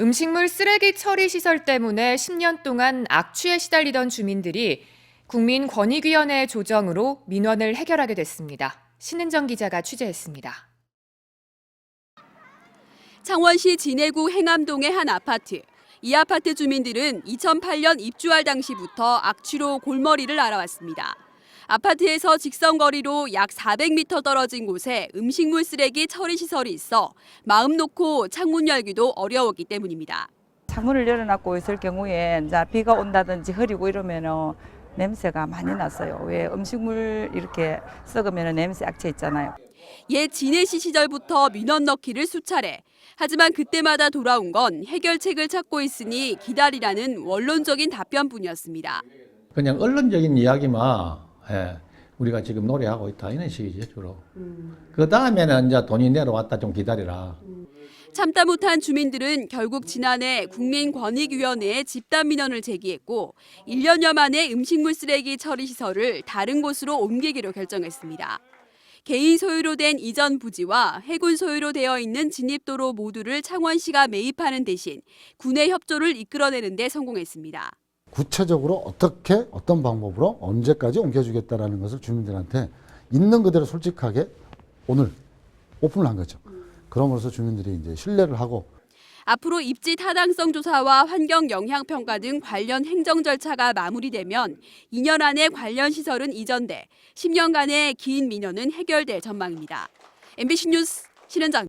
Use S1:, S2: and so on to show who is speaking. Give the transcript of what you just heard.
S1: 음식물 쓰레기 처리 시설 때문에 10년 동안 악취에 시달리던 주민들이 국민권익위원회 조정으로 민원을 해결하게 됐습니다. 신은정 기자가 취재했습니다.
S2: 창원시 진해구 행암동의 한 아파트. 이 아파트 주민들은 2008년 입주할 당시부터 악취로 골머리를 앓아왔습니다. 아파트에서 직선거리로 약 400m 떨어진 곳에 음식물 쓰레기 처리 시설이 있어 마음 놓고 창문 열기도 어려웠기 때문입니다.
S3: 창문을 열어놓고 있을 경우에 이제 비가 온다든지 흐리고 이러면은 냄새가 많이 났어요. 왜 음식물 이렇게 썩으면 냄새 악취 있잖아요.
S2: 옛 진해시 시절부터 민원 넣기를 수차례. 하지만 그때마다 돌아온 건 해결책을 찾고 있으니 기다리라는 원론적인 답변뿐이었습니다.
S4: 그냥 언론적인 이야기만 예, 우리가 지금 노래하고 있다 이런 식이죠 주로. 그 다음에는 이제 돈이 내려왔다 좀 기다리라.
S2: 참다 못한 주민들은 결국 지난해 국민권익위원회에 집단 민원을 제기했고 1년여 만에 음식물 쓰레기 처리 시설을 다른 곳으로 옮기기로 결정했습니다. 개인 소유로 된 이전 부지와 해군 소유로 되어 있는 진입도로 모두를 창원시가 매입하는 대신 군의 협조를 이끌어내는 데 성공했습니다.
S5: 구체적으로 어떻게 어떤 방법으로 언제까지 옮겨주겠다라는 것을 주민들한테 있는 그대로 솔직하게 오늘 오픈을 한 거죠. 그럼으로써 주민들이 이제 신뢰를 하고
S2: 앞으로 입지 타당성 조사와 환경 영향 평가 등 관련 행정 절차가 마무리되면 2년 안에 관련 시설은 이전돼 10년간의 긴 민원은 해결될 전망입니다. MBC 뉴스 신은정